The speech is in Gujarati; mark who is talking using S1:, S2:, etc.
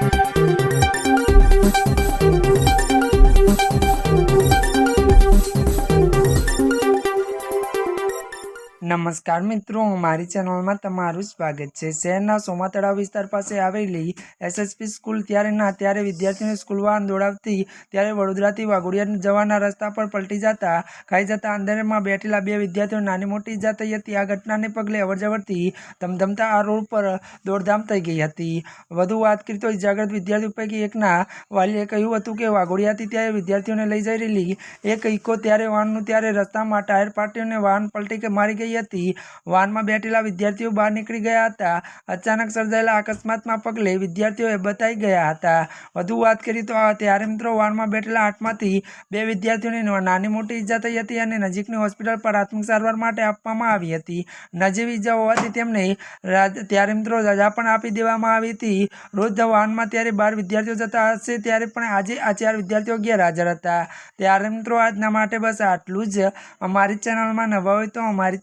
S1: Thank you. નમસ્કાર મિત્રો, મારી ચેનલમાં તમારું સ્વાગત છે. શહેરના સોમા તળાવ વિસ્તાર પાસે આવેલી એસએસપી સ્કૂલ ત્યારે ના, ત્યારે વિદ્યાર્થીઓને સ્કૂલ વાહન દોડાવતી ત્યારે વડોદરાથી વાઘોડિયા જવાના રસ્તા પર પલટી જતા, ખાઈ જતા અંદરમાં બેઠેલા બે વિદ્યાર્થીઓ નાની મોટી ઈજા થઈ હતી. આ ઘટનાને પગલે અવરજવરથી ધમધમતા આ રોડ પર દોડધામ થઈ ગઈ હતી. વધુ વાત કરી તો ઇજાગ્રસ્ત વિદ્યાર્થીઓ પૈકી એકના વાલીએ કહ્યું હતું કે વાઘોડિયાથી ત્યારે વિદ્યાર્થીઓને લઈ જઈ રહેલી એક ઇકો ત્યારે વાહનનું, ત્યારે રસ્તામાં ટાયર પાટીને વાહન પલટી કે મારી ગઈ હતી. વાનમાં બેઠેલા વિદ્યાર્થીઓ બહાર નીકળી ગયા હતા. અચાનક સર્જાયેલા અકસ્માતમાં પગલે વિદ્યાર્થીઓએ બતાઈ ગયા હતા. વધુ વાત કરીએ તો ત્યારે મિત્રો વાનમાં બેઠેલા આઠમાંથી બે વિદ્યાર્થીઓને નાની મોટી ઈજા થઈ હતી અને નજીકની હોસ્પિટલ પ્રાથમિક સારવાર માટે આપવામાં આવી હતી. નજીવી ઈજા હોવાથી તેમને ત્યારે મિત્રો રજા પણ આપી દેવામાં આવી હતી. રોજ વાહનમાં ત્યારે બાર વિદ્યાર્થીઓ જતા હશે ત્યારે પણ આજે આ ચાર વિદ્યાર્થીઓ ગેરહાજર હતા. ત્યારે મિત્રો આજના માટે બસ આટલું જ. અમારી ચેનલમાં નવા હોય તો અમારી